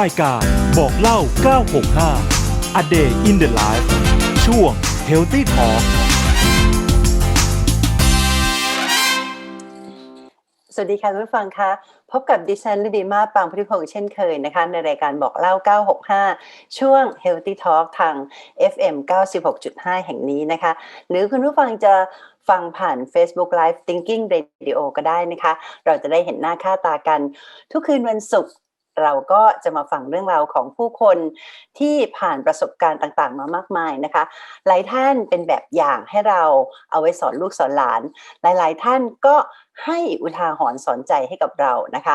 รายการบอกเล่า 965 A Day in the Life ช่วง Healthy Talk สวัสดีค่ะคุณผู้ฟังคะพบกับดิฉันฤดีมาปางพุทธิพงษ์เช่นเคยนะคะในรายการบอกเล่า 965 ช่วง Healthy Talk ทาง FM 96.5 แห่งนี้นะคะ หรือคุณผู้ฟังจะฟังผ่าน Facebook Live Thinking Radio ก็ได้นะคะ เราจะได้เห็นหน้าค่าตากัน ทุกคืนวันศุกร์ เราก็จะมาฟังเรื่องราวของผู้คนที่ผ่านประสบการณ์ต่างๆ มามากมายนะคะ หลายท่านเป็นแบบอย่างให้เราเอาไว้สอนลูกสอนหลาน หลายๆ ท่านก็ให้อุทาหรณ์สอนใจให้กับเรานะคะ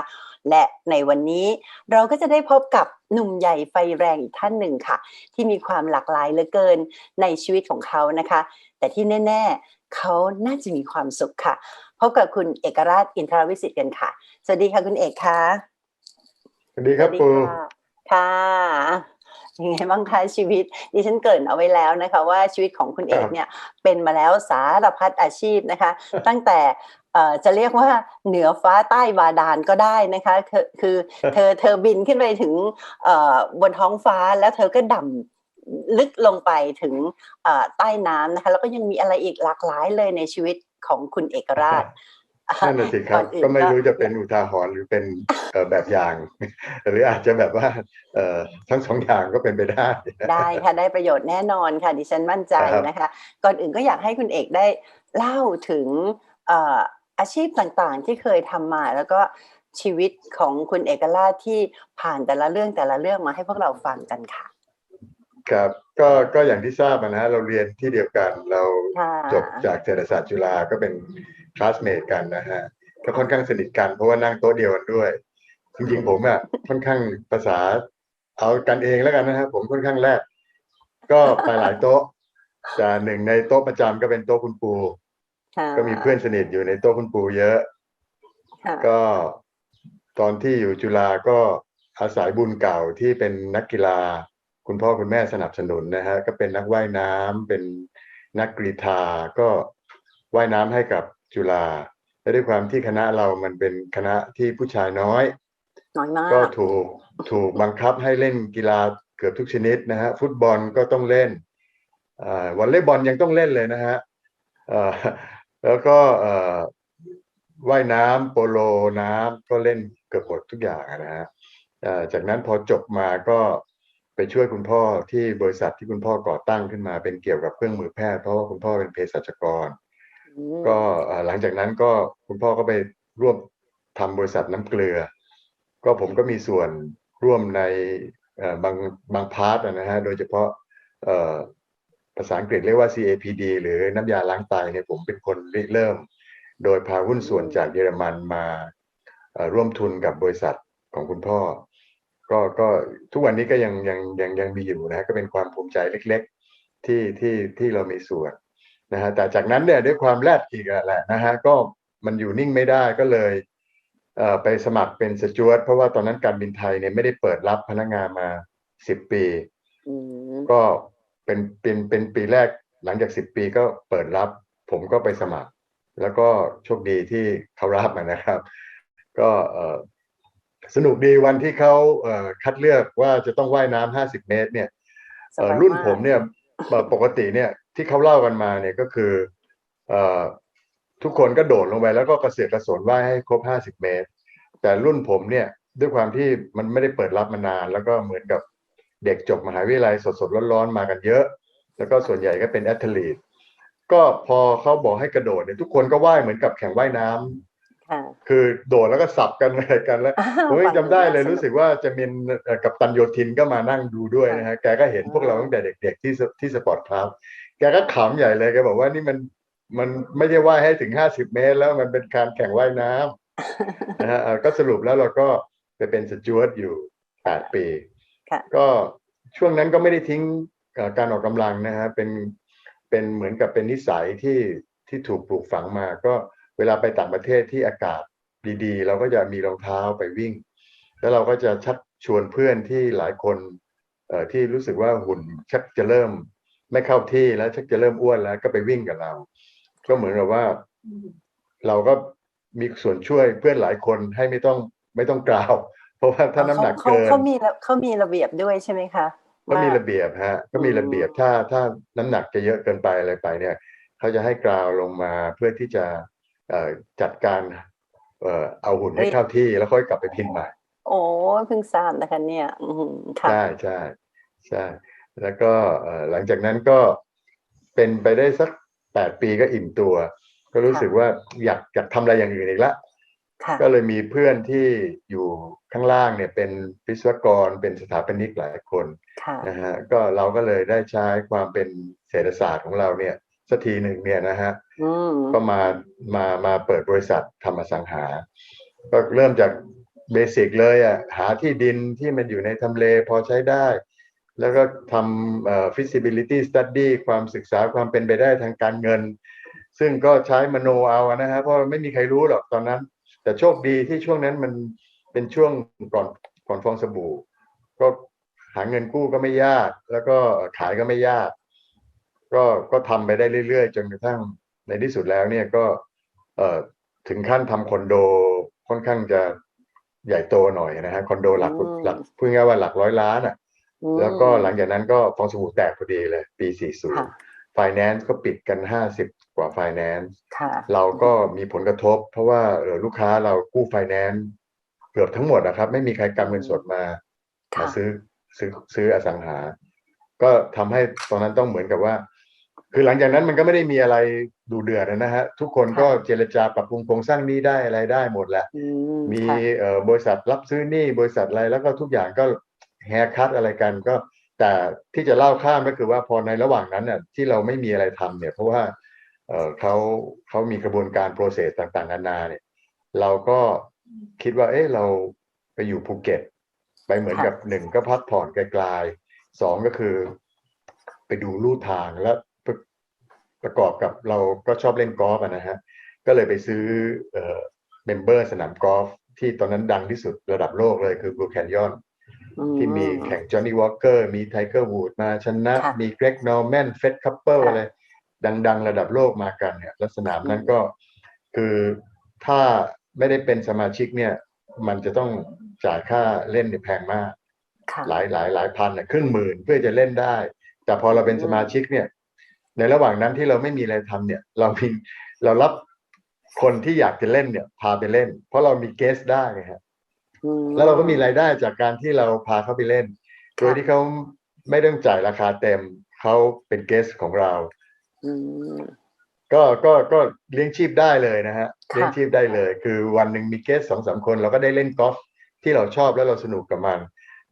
และในวันนี้เราก็จะได้พบกับหนุ่มใหญ่ไฟแรงอีกท่านหนึ่งค่ะ ที่มีความหลากหลายเหลือเกินในชีวิตของเขานะคะ แต่ที่แน่ ๆเขาน่าจะมีความสุขค่ะพบกับคุณเอกราชอินทรวิสิทธิ์กันค่ะ สวัสดีค่ะคุณเอกค่ะ วัสดีครับปูค่ะยังไงบ้างคะชีวิตดิฉันเกริ่นเอาไว้แล้วนะคะ ว่าชีวิตของคุณเอกเนี่ยเป็นมาแล้วสารพัดอาชีพนะคะ ตั้งแต่เอ่อจะเรียกว่าเหนือฟ้าใต้บาดาลก็ได้นะคะ คือคือเธอเธอบินขึ้นไปถึงเอ่อบนท้องฟ้าแล้วเธอก็ดำลึกลงไปถึงเอ่อใต้น้ำนะคะ แล้วก็ยังมีอะไรอีกหลากหลายเลยในชีวิตของคุณเอกราช นั่นน่ะสิครับก่อนอื่นก็ไม่รู้จะเป็นอุทาหรณ์หรือเป็นเอ่อแบบอย่าง หรืออาจจะแบบว่าเอ่อทั้งสองอย่างก็เป็นไปได้ ได้ค่ะได้ประโยชน์แน่นอนค่ะดิฉันมั่นใจครับนะคะ ก่อนอื่นก็อยากให้คุณเอกได้เล่าถึงเอ่ออาชีพต่างๆที่เคยทำมาแล้วก็ชีวิตของคุณเอกราชที่ผ่านแต่ละเรื่องแต่ละเรื่องมาให้พวกเราฟังกันค่ะ ครับก็ก็อย่างที่ทราบอะนะเราเรียนที่เดียวกันเราค่ะจบจากเศรษฐศาสตร์จุฬาก็เป็น คลาสเมทกันนะฮะก็ค่อนข้างสนิทกันเพราะว่านั่งโต๊ะเดียวกันด้วย จริงๆผมอะค่อนข้างภาษา เอากันเองแล้วกันนะฮะผมค่อนข้างแรก ก็ไปหลายโต๊ะแต่หนึ่งในโต๊ะประจำก็เป็นโต๊ะคุณปูค่ะก็มีเพื่อนสนิทอยู่ในโต๊ะคุณปูเยอะค่ะก็ตอนที่อยู่จุฬาก็อาศัยบุญเก่าที่เป็นนักกีฬา คุณพ่อคุณแม่สนับสนุนนะฮะก็เป็นนักว่ายน้ำเป็นนักกรีฑาก็ว่ายน้ำให้กับ จุฬาและด้วยความที่คณะเรามันเป็นคณะที่ผู้ชายน้อยน้อยมากก็ถูกถูกบังคับให้เล่นกีฬาเกือบทุกชนิดนะฮะฟุตบอลก็ต้องเล่นอ่าวอลเลย์บอลยังต้องเล่นเลยนะฮะเอ่อแล้วก็เอ่อว่ายน้ำโปโลน้ำก็เล่นเกือบหมดทุกอย่างอะนะฮะเอ่อจากนั้นพอจบมาก็ไปช่วยคุณพ่อที่บริษัทที่คุณพ่อก่อตั้งขึ้นมาเป็นเกี่ยวกับเครื่องมือแพทย์เพราะว่าคุณพ่อเป็นเภสัชกรอืม ก็หลังจากนั้นก็คุณพ่อก็ไปร่วมทำบริษัทน้ำเกลือ ก็ผมก็มีส่วนร่วมในบางบางพาร์ทนะฮะโดยเฉพาะภาษาอังกฤษเรียกว่า CAPD หรือน้ำยาล้างไตเนี่ยผมเป็นคนริเริ่ม โดยพาหุ้นส่วนจากเยอรมันมาร่วมทุนกับบริษัทของคุณพ่อ ก็ก็ทุกวันนี้ก็ยังยังยังยังมีอยู่นะฮะก็เป็นความภูมิใจเล็ก ๆ ที่ที่ที่เรามีส่วน นะฮะแต่จากนั้นเนี่ยด้วยความแรดอีกอะแหละนะฮะก็มันอยู่นิ่งไม่ได้ก็เลยเอ่อไปสมัครเป็นสจวตเพราะว่าตอนนั้นการบินไทยเนี่ยไม่ได้เปิดรับพนักงานมาสิบปีอืมก็เป็นเป็นเป็นปีแรกหลังจากสิบปีก็เปิดรับ ผมก็ไปสมัคร แล้วก็โชคดีที่เขารับอะนะครับ ก็เอ่อสนุกดีวันที่เขาเอ่อคัดเลือกว่าจะต้องว่ายน้ำห้าสิบเมตร เนี่ยสเอ่อบายรุ่นากผมเนี่ยเอ่อปกติเนี่ย ที่เขาเล่ากันมาเนี่ยก็คือเอ่อทุกคนก็โดดลงไปแล้วก็กระเสือกกระสนว่ายให้ครบห้าสิบเมตร แต่รุ่นผมเนี่ยด้วยความที่มันไม่ได้เปิดรับมานาน แล้วก็เหมือนกับเด็กจบมหาวิทยาลัยสดๆร้อนๆมากันเยอะ แล้วก็ส่วนใหญ่ก็เป็นแอตเลตก็พอเขาบอกให้กระโดดเนี่ยทุกคนก็ว่ายเหมือนกับแข่งว่ายน้ำค่ะคือโดดแล้วก็สับกันอะไรกันแล้วผมยังจำได้เลยฟังดูน่าสนุกรู้สึกว่าจะมีเอ่อกับตันโยธินก็มานั่งดูด้วยนะฮะแกก็เห็นพวกเราตั้งแต่เด็กๆที่สที่สปอร์ตคลับ แกก็ขำใหญ่เลยแกบอกว่านี่มันมันไม่ใช่ว่ายให้ถึงห้าสิบเมตร แล้วมันเป็นการแข่งว่ายน้ำนะฮะเอ่อก็สรุปแล้วเราก็ไปเป็นสจวตอยู่แปดปีค่ะก็ช่วงนั้นก็ไม่ได้ทิ้งเอ่อการออกกำลังนะฮะเป็นเป็นเหมือนกับเป็นนิสัยที่ที่ถูกปลูกฝังมา ก็เวลาไปต่างประเทศที่อากาศดีๆ เราก็จะมีรองเท้าไปวิ่ง แล้วเราก็จะชักชวนเพื่อนที่หลายคนเอ่อที่รู้สึกว่าหุ่นชักจะเริ่ม ไม่เข้าที่แล้วชักจะเริ่มอ้วนแล้วก็ไปวิ่งกับเรา ก็เหมือนกับว่า เราก็มีส่วนช่วยเพื่อนหลายคนให้ไม่ต้องไม่ต้องกล่าว เพราะว่าถ้าน้ำหนักเขาเกินเขามีระเขามีระเบียบด้วยใช่ไหมคะก็มีว่าระเบียบฮะ ก็มีระเบียบอืมถ้าถ้าน้ำหนักจะเยอะเกินไปอะไรไปเนี่ยเขาจะให้กราวลงมาเพื่อที่จะเอ่อจัดการเอ่อเอาหุ่นให้เข้าที่แล้วค่อยกลับไปพิมพ์ใหม่ โอ้เพิ่งทราบนะคะเนี่ยอืมค่ะใช่ใช่ใช่ แล้วก็เอ่อหลังจากนั้นก็เป็นไปได้สักแปดปีก็อิ่มตัว ก็รู้ค่ะสึกว่าอยากอยากทำอะไรอย่างอื่นอีกละค่ะก็เลยมีเพื่อนที่อยู่ข้างล่างเนี่ยเป็นวิศวกรเป็นสถาปนิกหลายคนค่ะนะฮะก็เราก็เลยได้ใช้ความเป็นเศรษฐศาสตร์ของเราเนี่ยสักทีหนึ่งเนี่ยนะฮะอืมก็มามามาเปิดบริษัททำอสังหา ก็เริ่มจากเบสิกเลยอะหาที่ดินที่มันอยู่ในทำเลพอใช้ได้ แล้วก็ทำเอ่อ feasibility study ความศึกษาความเป็นไปได้ทางการเงิน ซึ่งก็ใช้มโนเอาอะนะฮะเพราะไม่มีใครรู้หรอกตอนนั้น แต่โชคดีที่ช่วงนั้นมันเป็นช่วงก่อนก่อนฟองสบู่ ก็หาเงินกู้ก็ไม่ยาก แล้วก็ขายก็ไม่ยาก ก็ก็ทำไปได้เรื่อยๆ จนกระทั่งในที่สุดแล้วเนี่ยก็เอ่อถึงขั้นทำคอนโดค่อนข้างจะใหญ่โตหน่อยนะฮะคอนโดหลักอืมหลักพูดง่ายๆว่าหลักร้อยล้านอะอืม แล้วก็หลังจากนั้นก็ฟองสบู่แตกพอดีเลย ปีค่ะ40 Finance ก็ปิดกัน 50 กว่า Finance ค่ะเราก็มีผลกระทบ เพราะว่าเอ่อลูกค้าเรากู้ Finance เกือบทั้งหมดนะครับ ไม่มีใครกำเงินสดมาค่ะมาซื้อซื้อซื้ออสังหา ก็ทำให้ตอนนั้นต้องเหมือนกับว่า คือหลังจากนั้นมันก็ไม่ได้มีอะไรดูเดือดนะฮะ ทุกคนก็เจรจาปรับปรุงโครงสร้างหนี้ได้อะไรได้หมดแหละอืมมีค่ะเอ่อบริษัทรับซื้อหนี้บริษัทอะไรแล้วก็ทุกอย่างก็ แฮร์คัตอะไรกันก็แต่ที่จะเล่าข้ามก็คือว่าพอในระหว่างนั้นน่ะที่เราไม่มีอะไรทำเนี่ย เพราะว่าเอ่อเขาเขามีกระบวนการ process ต่างๆนานาเนี่ย เราก็คิดว่า เอ๊ะเราไปอยู่ภูเก็ต ไปเหมือนค่ะกับหนึ่งก็พักผ่อนไกลๆสองก็คือ ไปดูลู่ทางแล้วประประกอบกับเราก็ชอบเล่นกอล์ฟอะนะฮะก็เลยไปซื้อเอ่อเมมเบอร์สนามกอล์ฟที่ตอนนั้นดังที่สุดระดับโลกเลยคือ Blue Canyon อื ที่มีแข่งจอห์นนี่วอ k เกอร์มีไทเกอร์วูดมาชนะค่ะมีเกรกนอร์แมนเฟดคัพเปิลค่ะอะไร ดัง ๆ ระดับโลกมากันเนี่ยแล้วสนามนั้นก็คือถ้าไม่ได้เป็นสมาชิกเนี่ย มันจะต้องจ่ายค่าเล่นเนี่ยแพงมากค่ะหลายหลายหลายพันน่ะครึ่งหมื่นเพื่อจะเล่นได้ แต่พอเราเป็นสมาชิกเนี่ย ในระหว่างนั้นที่เราไม่มีอะไรทำเนี่ย เรามีเรารับคนที่อยากจะเล่นเนี่ย พาไปเล่น เพราะเรามีเกสได้ไงฮะอืม แล้วเราก็มีรายได้จากการที่เราพาเขาไปเล่น โดยที่เขาไม่ต้องจ่ายราคาเต็มเขาเป็นเกสของเราอืมก็ก็ก็เลี้ยงชีพได้เลยนะฮะค่ะเลี้ยงชีพได้เลย คือวันหนึ่งมีเกสสองสามคน เราก็ได้เล่นกอล์ฟที่เราชอบแล้วเราสนุกกับมัน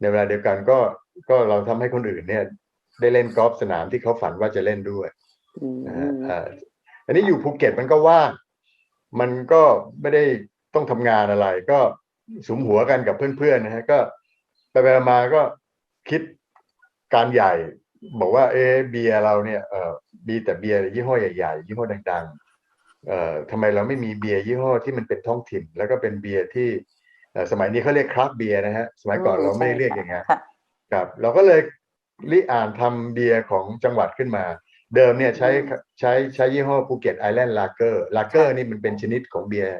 ในเวลาเดียวกันก็ก็เราทำให้คนอื่นเนี่ย ได้เล่นกอล์ฟสนามที่เขาฝันว่าจะเล่นด้วยอืมนะฮะอ่าอันนี้อยู่ภูเก็ตมันก็ว่างมันก็ไม่ได้ต้องทำงานอะไร ก็ สุมหัวกันกับเพื่อนๆนะฮะก็ไปไปมาๆก็คิดการใหญ่ บอกว่า เอะเบียร์เราเนี่ยเออมีแต่เบียร์ยี่ห้อใหญ่ๆยี่ห้อดังๆเอ่อทำไมเราไม่มีเบียร์ยี่ห้อที่มันเป็นท้องถิ่น แล้วก็เป็นเบียร์ที่เอ่อสมัยนี้เขาเรียกคราฟต์เบียร์นะฮะสมัยก่อนเราไม่ได้เรียกอย่างนั้นค่ะครับเราก็เลยริอ่านทำเบียร์ของจังหวัดขึ้นมา เดิมเนี่ยใช้อืมใช้ใช้ยี่ห้อภูเก็ตไอแลนด์ลาเกอร์ลาเกอร์นี่มันเป็นชนิดของเบียร์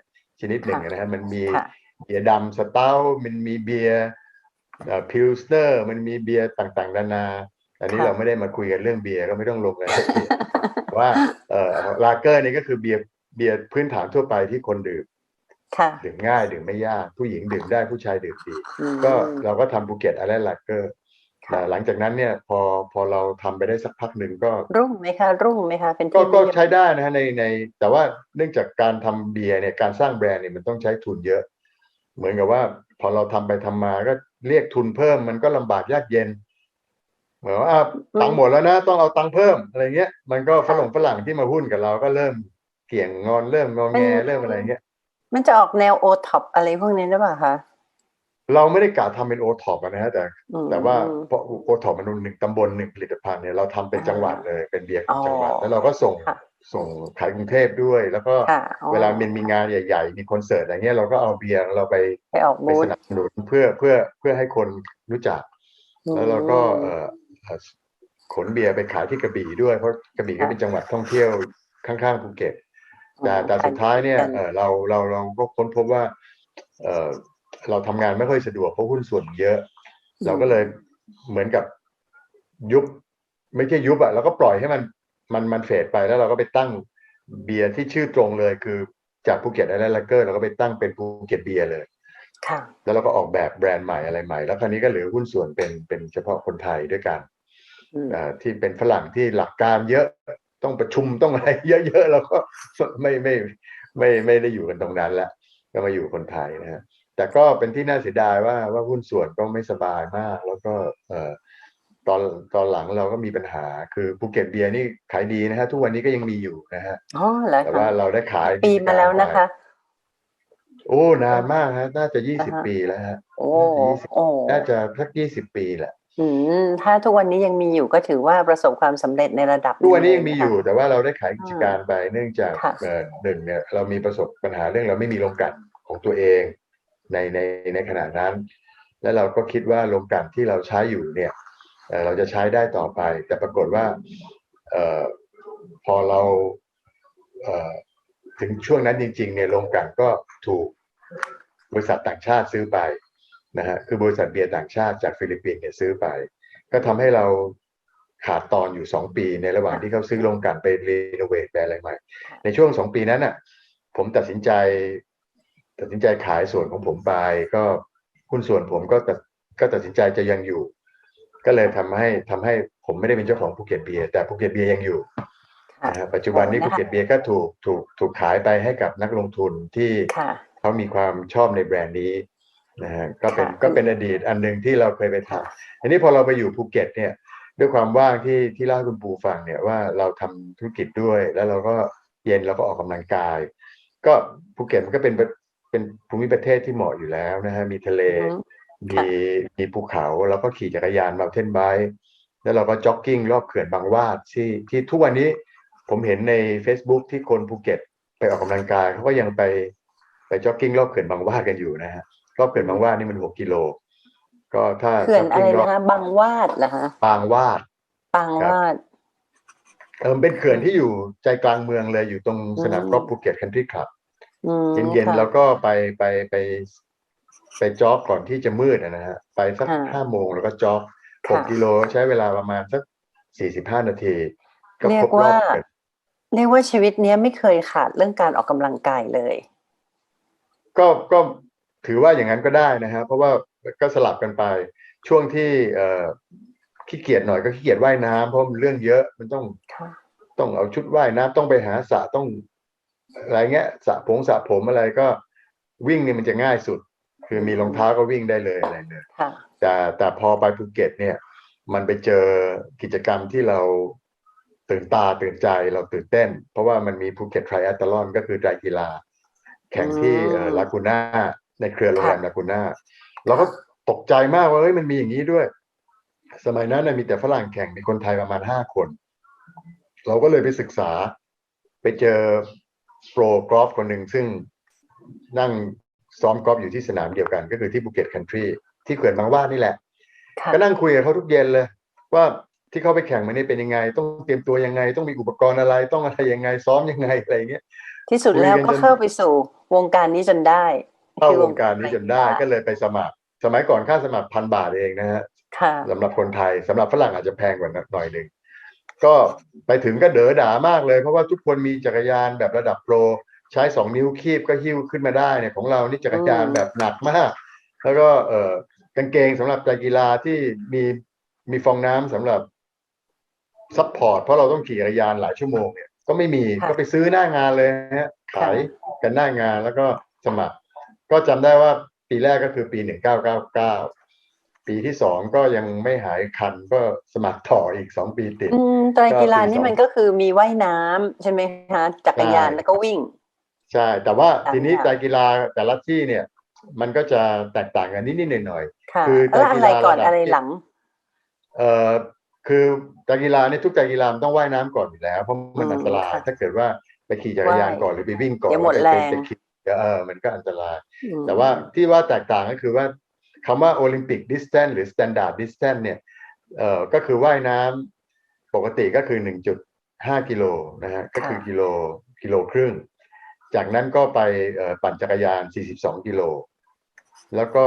ชนิดหนึ่งค่ะนะฮะมันมีค่ะ เบียร์ดำสเต้ามันมีเบียร์พิลสเตอร์ มันมีเบียร์ต่างๆนานาอันนี้ค่ะเราไม่ได้มาคุยกันเรื่องเบียร์ก็ไม่ต้องลงรายละเอียดว่าเอ่อลาเกอร์นี่ก็คือเบียร์เบียร์พื้นฐานทั่วไปที่คนดื่มค่ะดื่มง่ายดื่มไม่ยาก ผู้หญิงดื่มได้ผู้ชายดื่มดีอืมก็เราก็ทำภูเก็ตไอแลนด์ลาเกอร์ค่ะหลังจากนั้นเนี่ยพอพอเราทำไปได้สักพักหนึ่งก็ รุ่งไหมคะ รุ่งไหมคะเป็นก็ที่ก็นิยมใช้ได้นะฮะในใน แต่ว่าเนื่องจากการทำเบียร์เนี่ยการสร้างแบรนด์เนี่ยมันต้องใช้ทุนเยอะ เหมือนกับว่า พอเราทำไปทำมาก็เรียกทุนเพิ่มมันก็ลำบากยากเย็น เหมือนว่าอะตังค์หมดแล้วนะต้องเอาตังค์เพิ่มอะไรเงี้ย มันก็ฝรั่งฝรั่งที่มาหุ้นกับเราก็เริ่มเกี่ยงงอนเริ่มงอแงเริ่มอะไรเงี้ย มันจะออกแนวโอท็อปอะไรพวกนี้หรือเปล่าคะเราไม่ได้กะทำเป็นโอท็อปนะฮะแต่อืมแต่ว่าเพราะโอท็อปมันหนึ่งตำบลหนึ่งผลิตภัณฑ์เนี่ยเราทำเป็นจังหวัดเลยเป็นเบียร์ของจังหวัดอ๋อแล้วเราก็ส่งค่ะ ส่งขายกรุงเทพด้วย แล้วก็ค่ะอ๋อเวลามันมีงานใหญ่ ๆ มีคอนเสิร์ตอะไรเงี้ยเราก็เอาเบียร์ของเราไปไปออกไปบูธสนับสนุนเพื่อเพื่อเพื่อให้คนรู้จัก แล้วเราก็เอ่อเอ่อขนเบียร์ไปขายที่กระบี่ด้วยเพราะกระบี่ก็เป็นจังหวัดท่องเที่ยวข้างๆภูเก็ตแต่แต่สุดท้ายเนี่ยเอ่อเราเราเราก็ค้นพบว่าเอ่อเราทำงานไม่ค่อยสะดวกเพราะหุ้นส่วนเยอะ เราก็เลยเหมือนกับยุบไม่ใช่ยุบอะเราก็ปล่อยให้มัน มันมันเฟดไปแล้วเราก็ไปตั้งเบียร์ที่ชื่อตรงเลยคือจากภูเก็ตไอแลนด์ลักเกอร์เราก็ไปตั้งเป็นภูเก็ตเบียร์เลยค่ะแล้วเราก็ออกแบบแบรนด์ใหม่อะไรใหม่ แล้วคราวนี้ก็เหลือหุ้นส่วนเป็นเป็นเฉพาะคนไทยด้วยกันอืมอ่าที่เป็นฝรั่งที่หลักการเยอะต้องประชุมต้องอะไร เยอะๆแล้วก็ไม่ไม่ไม่ไม่ได้อยู่กันตรงนั้นแล้วก็มาอยู่คนไทยนะฮะแต่ก็เป็นที่น่าเสียดายว่าว่าหุ้นส่วนก็ไม่สบายมาก แล้วก็เอ่อ ตอนตอนหลังเราก็มีปัญหาคือภูเก็ตเบียร์นี่ขายดีนะฮะทุกวันนี้ก็ยังมีอยู่นะฮะอ๋อแล้วแต่ว่าเราได้ขายปีมาแล้วนะคะ โอ้นานมากฮะ น่าจะยี่สิบอ่าฮะปีแล้วฮะโอ้20โอ้น่าจะสักยี่สิบปีแหละอืมถ้าทุกวันนี้ยังมีอยู่ก็ถือว่าประสบความสำเร็จในระดับหทุกวันนี้ยังเลมีะอคะยู่ แต่ว่าเราได้ขายกิจการไปเนื่องจากค่ะเอ่อหนึ่งเนี่ย เรามีประสบปัญหาเรื่องเราไม่มีโรงกลั่นของตัวเองในในในขณะนั้น แล้วเราก็คิดว่าโรงกลั่นที่เราใช้อยู่เนี่ย เอ่อเราจะใช้ได้ต่อไป แต่ปรากฏว่าเอ่อพอเราเอ่อถึงช่วงนั้นจริง ๆ เนี่ยโรงกลั่นก็ถูกบริษัทต่างชาติซื้อไปนะฮะคือบริษัทเบียร์ต่างชาติจากฟิลิปปินส์เนี่ยซื้อไป ก็ทำให้เราขาดตอนอยู่สองปีในระหว่างที่เขาซื้อโรงกลั่นไปรีโนเวทไปอะไรใหม่ ในช่วงสองปีนั้นน่ะ ผมตัดสินใจ ตัดสินใจขายส่วนของผมไป ก็หุ้นส่วนผมก็ตัดก็ตัดสินใจจะยังอยู่ ก็เลยทำให้ทำให้ผมไม่ได้เป็นเจ้าของภูเก็ตเบียร์แต่ภูเก็ตเบียร์ยังอยู่ค่ะนะฮะปัจจุบันนี้โอ้ภูนะคะเก็ตเบียร์ก็ถูกถูกถูกขายไปให้กับนักลงทุนที่ค่ะเขามีความชอบในแบรนด์นี้นะฮะก็เป็นค่ะก็เป็นอดีตอันหนึ่งที่เราเคยไปทำอันนี้พอเราไปอยู่ภูเก็ตเนี่ยด้วยความว่างที่ที่เล่าให้คุณปูฟังเนี่ยว่าเราทำธุรกิจด้วย แล้วเราก็เย็นเราก็ออกกำลังกาย ก็ภูเก็ตมันก็เป็นประเป็นภูมิประเทศที่เหมาะอยู่แล้วนะฮะมีทะเลอือฮึ มีมีภูเขาเราก็ขี่จักรยานมาเทนไบค์แล้วเราก็จ็อกกิ้งรอบเขื่อนบางวาดที่ที่ทุกวันนี้ผมเห็นใน Facebook ที่คนภูเก็ตไปออกกำลังกายเขาก็ยังไปไปจ็อกกิ้งรอบเขื่อนบางวาดกันอยู่นะฮะรอบเขื่อนบางวาดนี่มันหกกิโล ก็ถ้าเขื่อนอะไรจ็กกิ้งรบนะคะบางวาดเหรอคะบางวาดบางวาดเออเป็นเขื่อนที่อยู่ใจกลางเมืองเลยอยู่ตรงสนามอืมกอล์ฟภูเก็ตคันทรีคลับอืมเย็นค่ะๆแล้วก็ไปไปไป ไปจ็อกก่อนที่จะมืดอะนะฮะไปสักค่ะห้าโมงแล้วก็จ็อกหกค่ะกิโลใช้เวลาประมาณสักสี่สิบห้านาทีก็เรียครกบรอว่าบเขื่อนเรียกว่าชีวิตเนี้ยไม่เคยขาดเรื่องการออกกำลังกายเลย ก็ก็ถือว่าอย่างนั้นก็ได้นะฮะเพราะว่าก็สลับกันไป ช่วงที่เอ่อขี้เกียจหน่อยก็ขี้เกียจว่ายน้ำเพราะมันเรื่องเยอะมันต้องค่ะต้องเอาชุดว่ายน้ำต้องไปหาสระต้องอะไรเงี้ยสระผงสระผมอะไรก็วิ่งเนี่ยมันจะง่ายสุด คือมีรองเท้าก็วิ่งได้เลยอะไรเลยค่ะแต่แต่พอไปภูเก็ตเนี่ย มันไปเจอกิจกรรมที่เราตื่นตาตื่นใจเราตื่นเต้น เพราะว่ามันมีภูเก็ตไทรอัตลอนก็คือไตรกีฬา แข่งที่อืมลากูน่าในเครือโรงแรมค่ะลากูน่าเราก็ตกใจมากว่าเฮ้ยมันมีอย่างนี้ด้วย สมัยนั้นนะมีแต่ฝรั่งแข่งมีคนไทยประมาณห้าคน เราก็เลยไปศึกษา ไปเจอโปรกอล์ฟคนหนึ่งซึ่งนั่ง ซ้อมกอล์ฟอยู่ที่สนามเดียวกัน ก็คือที่ภูเก็ตคันทรีที่เขื่อนบางหว่านี่แหละค่ะก็นั่งคุยกับเขาทุกเย็นเลย ว่าที่เขาไปแข่งมานี่เป็นยังไง ต้องเตรียมตัวยังไง ต้องมีอุปกรณ์อะไร ต้องอะไรยังไงซ้อมยังไงอะไรอย่างเงี้ยที่สุดแล้วคุยกันก็จนเข้าไปสู่วงการนี้จนได้เข้าคือวงการนี้จนได้ไตรกีฬาก็เลยไปสมัคร สมัยก่อนค่าสมัครพันบาทเองนะฮะค่ะสำหรับคนไทยสำหรับฝรั่งอาจจะแพงกว่าหน่อยหนึ่งก็ไปถึงก็เด๋อด่ามากเลย เพราะว่าทุกคนมีจักรยานแบบระดับโปร ใช้สองนิ้วคีบก็หิ้วขึ้นมาได้เนี่ยของเรานี่จักรยานอืมแบบหนักมาก แล้วก็เอ่อกางเกงสำหรับใจกีฬาที่มีมีฟองน้ำสำหรับซัพพอร์ตเพราะเราต้องขี่จักรยานหลายชั่วโมงเนี่ยก็ไม่มีก็ไปซื้อหน้างานเลยนะฮะขายกันหน้างานแล้วก็สมัคร ก็จำได้ว่าปีแรกก็คือปีหนึ่งเก้าเก้าเก้าปีที่สองก็ยังไม่หายคันก็สมัครต่ออีกสองปีติดอืมไตรกีฬาก็ปีนี่สองมันก็คือมีว่ายน้ำใช่ไหมคะจักรยานใช่แล้วก็วิ่ง ใช่ แต่ว่าต่างทีนี้อย่างใจกีฬาแต่ละที่เนี่ย มันก็จะแตกต่างกันนิดๆหน่อยค่ะคือแล้วอะไรก่อนไตรกีฬาระดับอะไรหลังๆเอ่อคือใจกีฬาเนี่ยทุกใจกีฬามันต้องว่ายน้ำก่อนอยู่แล้ว เพราะมันอืมอันตรายค่ะถ้าเกิดว่าไปขี่จักรยานว่ายก่อนหรือไปวิ่งก่อนเดี๋ยวหมดล้วแรไปงไปขี่เออมันก็อันตรายอืมแต่ว่าที่ว่าแตกต่างก็คือว่าคำว่าโอลิมปิกดิส a ทนหรือ Standard Distance เนี่ยเอ่อก็คือว่ายน้ำปกติก็คือ 1.5 กิโลนะฮะก็คือกิโลกิโลครึ่ง จากนั้นก็ไปเอ่อปั่นจักรยาน 42 กิโล แล้วก็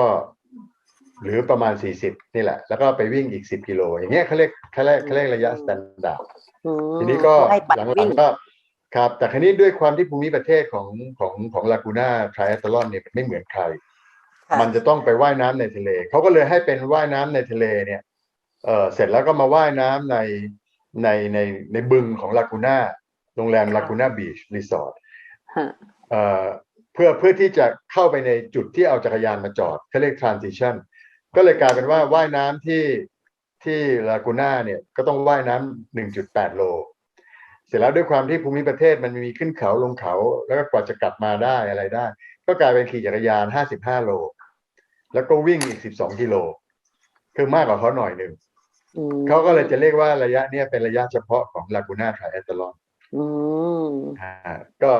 หรือประมาณ 40 นี่แหละ แล้วก็ไปวิ่งอีก 10 กิโล อย่างเงี้ยเขาเรียกเขาเรียกเขาเรียกระยะสแตนดาร์ดอืมทีนี้ก็ไล่ปัดหลัวิ่งงๆก็ครับ แต่ครั้นี้ด้วยความที่ภูมิประเทศของของของลากูน่าไทรอัตลอนเนี่ยมันไม่เหมือนใครค่ะมันจะต้องไปว่ายน้ำในทะเล เขาก็เลยให้เป็นว่ายน้ำในทะเลเนี่ยเออเสร็จแล้วก็มาว่ายน้ำในในในในบึงของลากูน่าโรงแรมลากูน่าบีชรีสอร์ทฮะ เอ่อเพื่อเพื่อที่จะเข้าไปในจุดที่เอาจักรยานมาจอดเขาเรียก transition ก็เลยกลายเป็นว่าว่ายน้ำที่ที่ลากูน่าเนี่ยก็ต้องว่ายน้ำหนึ่งจุดแปดโล เสร็จแล้วด้วยความที่ภูมิประเทศมันมีขึ้นเขาลงเขา แล้วก็กว่าจะกลับมาได้อะไรได้ ก็กลายเป็นขี่จักรยานห้าสิบห้าโล แล้วก็วิ่งอีกสิบสองกิโล คือมากกว่าเขาหน่อยหนึ่งอืมเขาก็เลยจะเรียกว่าระยะเนี้ยเป็นระยะเฉพาะของลากูน่าไทรแอตลอนอืมอ่าก็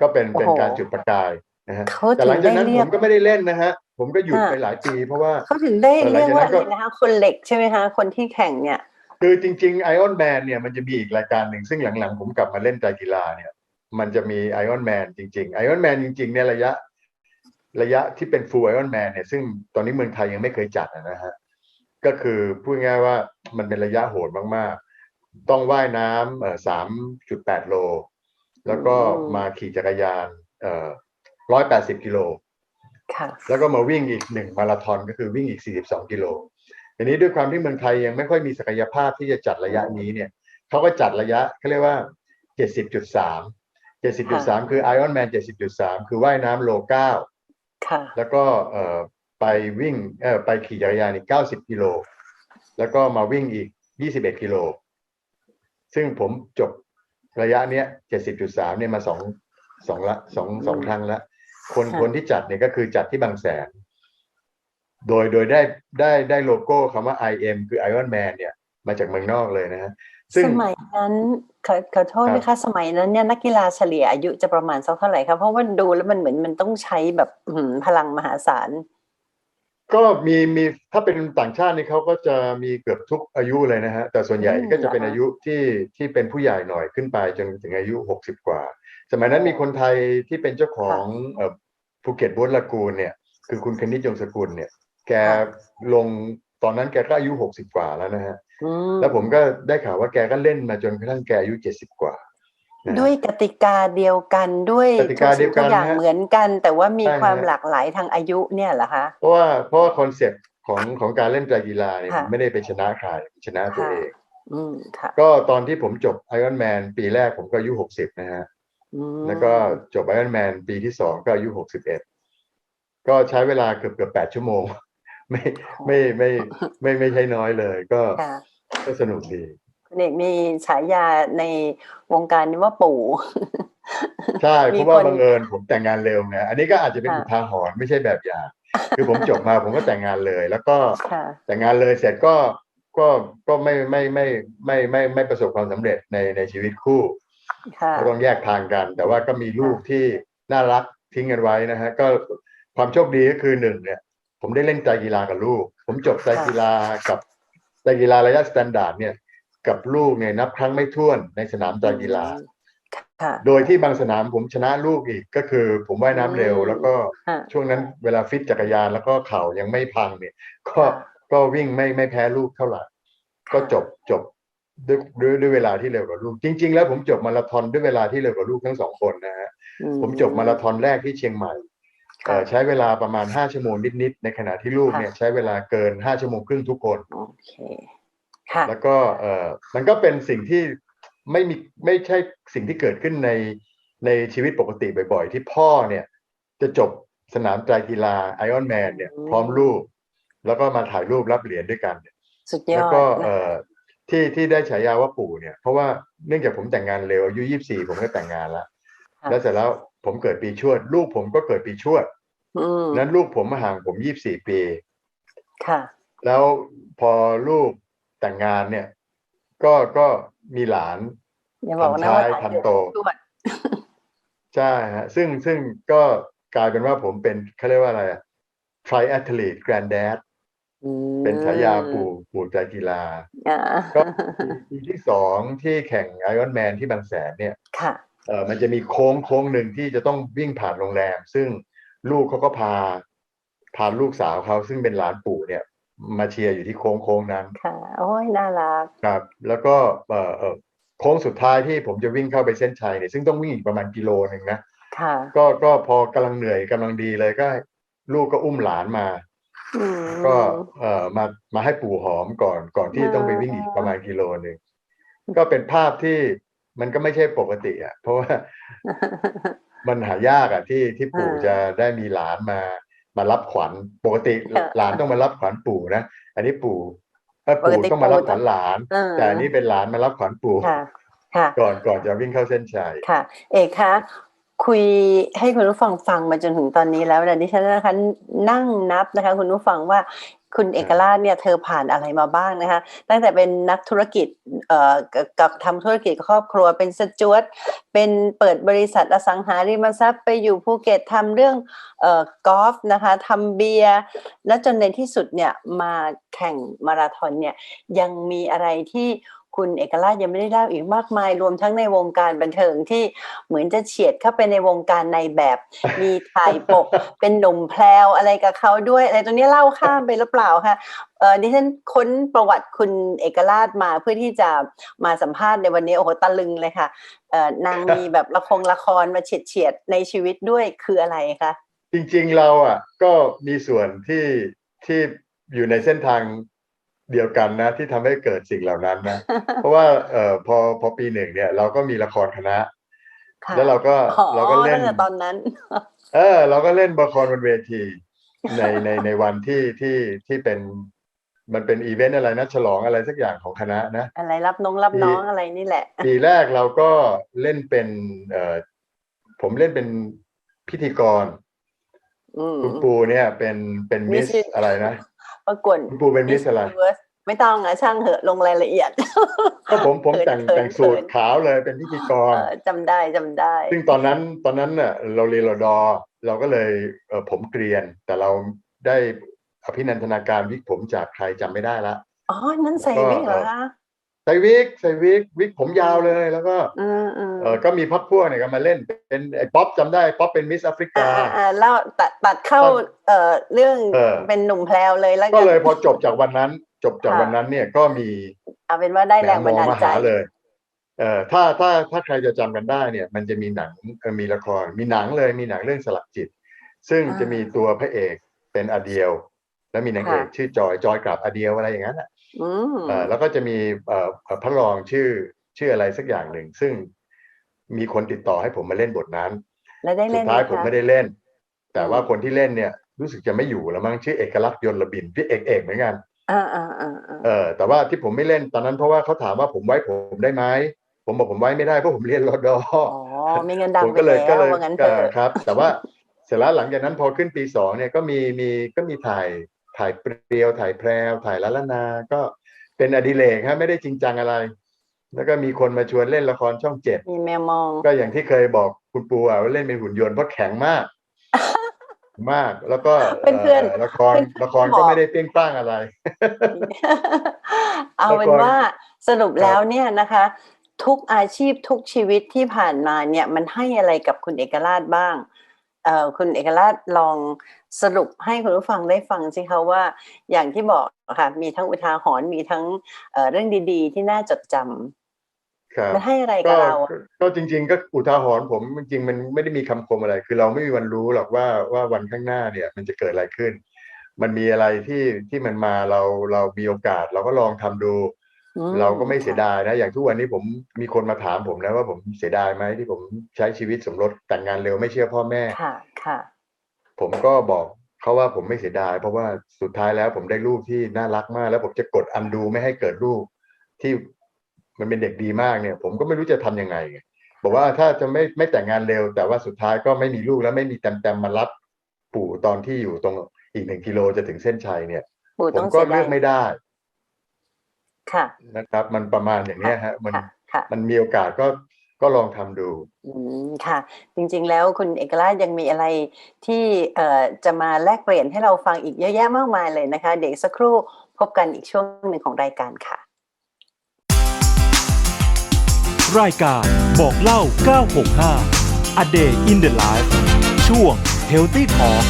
ก็เป็นโอ้โหเป็นการจุดประกายนะฮะเขาแต่หลังจากนั้นถึงได้เรีผยกมก็ไม่ได้เล่นนะฮะผมก็หยุดค่ะไปหลายปีเพราะว่าเขาถึงได้เออหลัเรีงยกจากว่านั้นก็อะไรนะคะคนเหล็กใช่ไหมคะคนที่แข่งเนี่ย คือจริงๆไอออนแมนเนี่ยมันจะมีอีกรายการหนึ่งซึ่งหลังๆ ผมกลับมาเล่นไตรกีฬาเนี่ย มันจะมีไอออนแมนจริงๆไอออนแมนจริงๆเนี่ยระยะ ระยะที่เป็นฟูลไอออนแมนเนี่ยซึ่งตอนนี้เมืองไทยยังไม่เคยจัดอะนะฮะก็คือพูดง่ายๆว่ามันเป็นระยะโหดมากๆ ต้องว่ายน้ำเอ่อสามจุดแปดโล แล้วก็อืมมาขี่จักรยานเอ่อร้อยแปดสิบกิโลค่ะแล้วก็มาวิ่งอีกหนึ่งมาราธอนก็คือวิ่งอีก42กิโลทีนี้ด้วยความที่เมืองไทยยังไม่ค่อยมีศักยภาพที่จะจัดระยะนี้เนี่ยเขาก็จัดระยะเขาเรียกว่า70.3 70.3คือ Ironman 70.3คือว่ายน้ำโลค่ะ9แล้วก็เอ่อไปวิ่งเอ่อไปขี่จักรยานอีก90กิโลแล้วก็มาวิ่งอีก21กิโลซึ่งผมจบ ระยะเนี้ย70.3เนี่ยมาสองสองละสองสองครั้งละคนค่ะคนที่จัดเนี่ยก็คือจัดที่บางแสน โดยโดยได้ได้ได้โลโก้คำว่า IM คือ Iron Man เนี่ย มาจากเมืองนอกเลยนะฮะซึ่งสมัยนั้นขอขอโทษครับนะคะสมัยนั้นเนี่ยนักกีฬาเฉลี่ยอายุจะประมาณสักเท่าไหร่ครับเพราะว่าดูแล้วมันเหมือนมันต้องใช้แบบอื้อหือพลังมหาศาล ก็มีมีถ้าเป็นต่างชาตินี่เขาก็จะมีเกือบทุกอายุเลยนะฮะ แต่ส่วนใหญ่อืมก็จะเป็นเหรอฮะอายุที่ที่เป็นผู้ใหญ่หน่อยขึ้นไปจนถึงอายุหกสิบกว่า สมัยนั้นมีคนไทยที่เป็นเจ้าของเอ่อภูเก็ตบูธลากูนเนี่ย คือคุณคณิตยงสกุลเนี่ย แกลงตอนนั้นแกก็อายุหกสิบกว่าแล้วนะฮะอืมแล้วผมก็ได้ข่าวว่าแกก็เล่นมาจนกระทั่งแกอายุเจ็ดสิบกว่านะฮะ ด้วยกติกาเดียวกันด้วยกติกาเดียวกันทุสิ่งทุอย่างฮะเหมือนกัน แต่ว่ามีใช่ฮะความหลากหลายทางอายุเนี่ยเหรอคะเพราะว่าเพราะว่าคอนเซ็ปต์ของของการเล่นไตรกีฬาเนี่ยค่ะมันไม่ได้ไปชนะใครชนะตัวค่ะเองอืมค่ะก็ตอนที่ผมจบ Iron Man ปีแรกผมก็อายุหกสิบนะฮะอืมแล้วก็จบ Iron Man ปีที่สองก็อายุหกสิบเอ็ดก็ใช้เวลาเกือบเกือบแปดชั่วโมง ไม่ไม่ไม่ไม่ไม่ใช่น้อยเลย ก็ค่ะก็สนุกดีคุณ เอกมีฉายาในวงการนี้ว่าปู่ใช่มีเพราะว่าคนบังเอิญผมแต่งงานเร็วไงอันนี้ก็อาจจะเป็นค่ะอุทาหรณ์ไม่ใช่แบบอย่างคือผมจบมาผมก็แต่งงานเลย แล้วก็ค่ะแต่งงานเลยเสร็จก็ก็ก็ไม่ไม่ไม่ไม่ไม่ไม่ประสบความสำเร็จในในชีวิตคู่ค่ะก็ต้องแยกทางกัน แต่ว่าก็มีลูกที่น่ารักทิ้งกันไว้นะฮะก็ความโชคดีก็คือหนึ่งเนี่ย ผมได้เล่นไตรกีฬากับลูก ผมจบไตรกีฬากับไตรกีฬาระยะสแตนดาร์ดเนี่ย กับลูกเนี่ยนับครั้งไม่ถ้วนในสนามไตรกีฬาค่ะโดยที่บางสนามผมชนะลูกอีกก็คือ ผมว่ายน้ำเร็วอืมแล้วก็ค่ะช่วงนั้นเวลาฟิตจักรยานแล้วก็เข่ายังไม่พังเนี่ย ก็ค่ะก็วิ่งไม่ไม่แพ้ลูกเท่าไหร่ก็จบจบด้วยด้วยด้วยเวลาที่เร็วกว่าลูก จริง ๆ แล้วผมจบมาราธอนด้วยเวลาที่เร็วกว่าลูกทั้งสองคนนะฮะอืผมจบมาราธอนแรกที่เชียงใหม่เอ่อใช้เวลาประมาณห้าชั่วโมงนิดๆในขณะที่ลูกเนี่ยใช้เวลาเกินห้าชั่วโมงครึ่งทุกคนโอเคค่ะ แล้วก็เออมันก็เป็นสิ่งที่ไม่มีไม่ใช่สิ่งที่เกิดขึ้นในในชีวิตปกติบ่อยๆ ที่พ่อเนี่ยจะจบสนามไตรกีฬาไอออนแมนเนี่ยอืมพร้อมลูก แล้วก็มาถ่ายรูปรับเหรียญด้วยกันเนี่ยสุดยแล้อวดก็นะเอ่อที่ที่ได้ฉายาว่าปู่เนี่ย เพราะว่าเนื่องจากผมแต่งงานเร็วอายุยี่สี่ผมก็แต่งงานแล้วค่ะแล้วเสร็จแล้วผมเกิดปีชวด ลูกผมก็เกิดปีชวดอืมนั้นลูกผมมาห่างผมยี่สี่ปี ค่ะ แล้วพอลูก แต่งงานเนี่ย ก็ก็มีหลานอย่าบอกนะว่าทันท้ายทันโตทวดใช่ฮะซึ่งซึ่งก็กลายเป็นว่าผมเป็นเขาเรียกว่าอะไรอะ triathlete granddad อืมเป็นฉายาปู่ปู่ใจกีฬาอ่าก็ปีที่สองที่แข่งไอ o n นแมนที่บางแสนเนี่ยค่ะเออมันจะมีโค้งโค้งหนึ่งที่จะต้องวิ่งผ่านโรงแรม ซึ่งลูกเขาก็พาพาลูกสาวเขาซึ่งเป็นหลานปู่เนี่ย มาเชียร์อยู่ที่โค้งโค้งนั้นค่ะโอ้ยน่ารักครับ แล้วก็เอ่อเอ่อโค้งสุดท้ายที่ผมจะวิ่งเข้าไปเส้นชัยเนี่ยซึ่งต้องวิ่งอีกประมาณกิโลหนึ่งนะค่ะก็ก็พอกำลังเหนื่อยกำลังดีเลยก็ ลูกก็อุ้มหลานมาอืมก็เอ่อมามาให้ปู่หอมก่อนก่อนที่อ่าต้องไปวิ่งอีกประมาณกิโลหนึ่งก็เป็นภาพที่มันก็ไม่ใช่ปกติอะเพราะว่ามันหายากอะที่ที่ปู่อ่าจะได้มีหลานมา มารับขวัญปกติค่ะหลานต้องมารับขวัญปู่นะอันนี้ปู่เอ่อปกปู่ติต้องมารับปู่ขวัญหลานอ่าแต่อันนี้เป็นหลานมารับขวัญปู่ค่ะค่ะก่อนก่อนจะวิ่งเข้าเส้นชัยค่ะ เอกคะ คุยให้คุณผู้ฟังฟังมาจนถึงตอนนี้แล้วนะดิฉันนะคะนั่งนับนะคะ คุณผู้ฟังว่าคุณเอกราชเนี่ยเธอผ่านอะไรมาบ้างนะคะตั้งแต่เป็นนักธุรกิจเอ่อกับกับทำธุรกิจครอบครัวเป็นสจวตเป็นเปิดบริษัทอสังหาริมทรัพย์ไปอยู่ภูเก็ตทำเรื่องเอ่อกอล์ฟนะคะทำเบียร์แล้วจนในที่สุดเนี่ยมาแข่งมาราธอนเนี่ยยังมีอะไรที่ คุณเอกราชยังไม่ได้เล่าอีกมากมาย รวมทั้งในวงการบันเทิงที่เหมือนจะเฉียดเข้าไปในวงการในแบบ มีถ่ายปก เป็นหนุ่มแพรวอะไรกับเขาด้วย อะไรตรงนี้เล่าข้ามไปหรือเปล่าคะเออดิฉันค้นประวัติคุณเอกราชมาเพื่อที่จะมาสัมภาษณ์ในวันนี้โอ้โหตะลึงเลยค่ะเออนางมีแบบละครละครมาเฉียดเฉียดๆในชีวิตด้วยคืออะไรคะจริงๆเราอะก็มีส่วนที่ที่อยู่ในเส้นทาง เดียวกันนะที่ทำให้เกิดสิ่งเหล่านั้นนะ เพราะว่าเอ่อพอพอปีหนึ่งเนี่ย เราก็มีละครคณะค่ะแล้วเราก็อ๋อเราก็เล่นตั้งแต่ตอนนั้น เออ เราก็เล่นละครบนเวที ในในในวันที่ที่ที่เป็นมันเป็นอีเวนต์อะไรนะฉลองอะไรสักอย่างของคณะนะอะไรรับน้องรับน้องอะไรนี่แหละ ปีแรกเราก็เล่นเป็นเอ่อผมเล่นเป็นพิธีกรอืมคุณปูเนี่ยเป็นเป็นมิส Miss อะไรนะ ประกวดคุณปูเป็นมิสอะไร Universe ไม่ต้องอะช่างเหอะลงรายละเอียด ก็ผมผมแต่งเขินแต่งสูทเขินขาวเลยเป็นพิธีกรเออจำได้จำได้ ซึ่งตอนนั้นตอนนั้นเน่ะเราเรียนรอดอ เราก็เลยเอ่อผมเกรียน แต่เราได้อภินันทนาการวิกผมจากใครจำไม่ได้ละอ๋อ นั่นใส่วิกเหรอคะ ใส่วิกใส่วิกวิกผมยาวเลยแล้วก็อืมอืมเออก็มีพักพวกเนี่ยก็มาเล่นเป็นไอ้ป๊อปจำได้ป๊อปเป็นมิสแอฟริกาอ่าอ่าเล่าตัดตัดเข้าตอนเอ่อเรื่องเออเป็นหนุ่มแพรวเลยแล้วก็นเลยพอจบจากวันนั้น จบจากค่ะวันนั้นเนี่ยก็มีเอาเป็นว่าได้แรงบันดาลมาใจหาเลยเอ่อถ้าถ้าถ้าใครจะจำกันได้เนี่ย มันจะมีหนังเอ่อมีละครมีหนังเลยมีหนังเรื่องสลักจิต ซึ่งอ่าจะมีตัวพระเอกเป็นอเดียว แล้วมีนางเอกค่ะชื่อจอยจอยกลับอเดียวอะไรอย่างนั้นอะอืมเอ่อ แล้วก็จะมีเอ่อเอ่อพระรองชื่อชื่ออะไรสักอย่างหนึ่ง ซึ่งมีคนติดต่อให้ผมมาเล่นบทนั้นแล้วได้สุเล่ดนท้ายหผมคะไม่ได้เล่น แต่ว่าอืมคนที่เล่นเนี่ย รู้สึกจะไม่อยู่แล้วมั้งชื่อเอกลักษณ์ยนต์ระบินพี่เอกเอกเหมือนกันอ่าอ่าอ่าอ่าเออแต่ว่าที่ผมไม่เล่นตอนนั้นเพราะว่าเขาถามว่าผมไว้ผมได้ไหมผมบอกผมไว้ไม่ได้เพราะผมเรียนรอดออ๋อไม่เงินดังผมไปก็เลยแล้วก็เลยว่างั้นเถเอออะครับ แต่ว่าเสร็จแล้วหลังจากนั้นพอขึ้นปีสองเนี่ยก็มีมีก็มีถ่าย ถ่ายเปรียว ถ่ายแพรว ถ่ายละละนา ก็เป็นอดิเรกฮะไม่ได้จริงจังอะไร แล้วก็มีคนมาชวนเล่นละครช่องเจ็ดมีแมวมอง ก็อย่างที่เคยบอกคุณปูอะว่าเล่นเป็นหุ่นยนต์เพราะแข็งมาก มากแล้วก็เพื่อนๆละครเพื่อนๆละครบก็อกไม่ได้เปรี้ยงป้างอะไร เอาเป็นแล้วก็ว่าสรุปแล้วเนี่ยนะคะ ทุกอาชีพทุกชีวิตที่ผ่านมาเนี่ยมันให้อะไรกับคุณเอกราชบ้างเอ่อ คุณเอกราชลองสรุปให้คุณผู้ฟังได้ฟังสิคะว่าอย่างที่บอกค่ะมีทั้งอุทาหรณ์มีทั้งเอ่อเรื่องดี ๆ ที่น่าจดจำครับมันให้อะไรก็กับเราก็ก็จริง ๆ ก็อุทาหรณ์ผมจริงๆมันไม่ได้มีคำคมอะไร คือเราไม่มีวันรู้หรอกว่าว่าวันข้างหน้าเนี่ย มันจะเกิดอะไรขึ้น มันมีอะไรที่ที่มันมาเราเรามีโอกาส เราก็ลองทำดูอืม เราก็ไม่เสียดายนะ อย่างทุกวันนี้ผมมีคนมาถามผมนะว่าผมเสียดายไหมที่ผมใช้ชีวิตสมรสแต่งงานเร็วไม่เชื่อพ่อแม่ค่ะค่ะ ผมก็บอกเขาว่าผมไม่เสียดาย เพราะว่าสุดท้ายแล้วผมได้ลูกที่น่ารักมาก แล้วผมจะกดอันดูไม่ให้เกิดลูก ที่มันเป็นเด็กดีมากเนี่ย ผมก็ไม่รู้จะทำยังไงไงบอกว่าถ้าจะไม่ไม่แต่งงานเร็ว แต่ว่าสุดท้ายก็ไม่มีลูกแล้วไม่มีแตมแตมมารับปู่ตอนที่อยู่ตรงอีกหนึ่งกิโลจะถึงเส้นชัยเนี่ยปู่ผต้อมงก็เสียเลืดาอยกไม่ได้ ค่ะนะครับ มันประมาณอย่างเนี้ยฮะมันค่ะค่ะมันมีโอกาสก็ก็ลองทำดูอืมค่ะ จริงๆแล้วคุณเอกราชยังมีอะไรที่เอ่อจะมาแลกเปลี่ยนให้เราฟังอีกเยอะแยะมากมายเลยนะคะ เดี๋ยวอีกสักครู่พบกันอีกช่วงหนึ่งของรายการค่ะ รายการบอกเล่า 965 A Day in the Life ช่วง Healthy Talk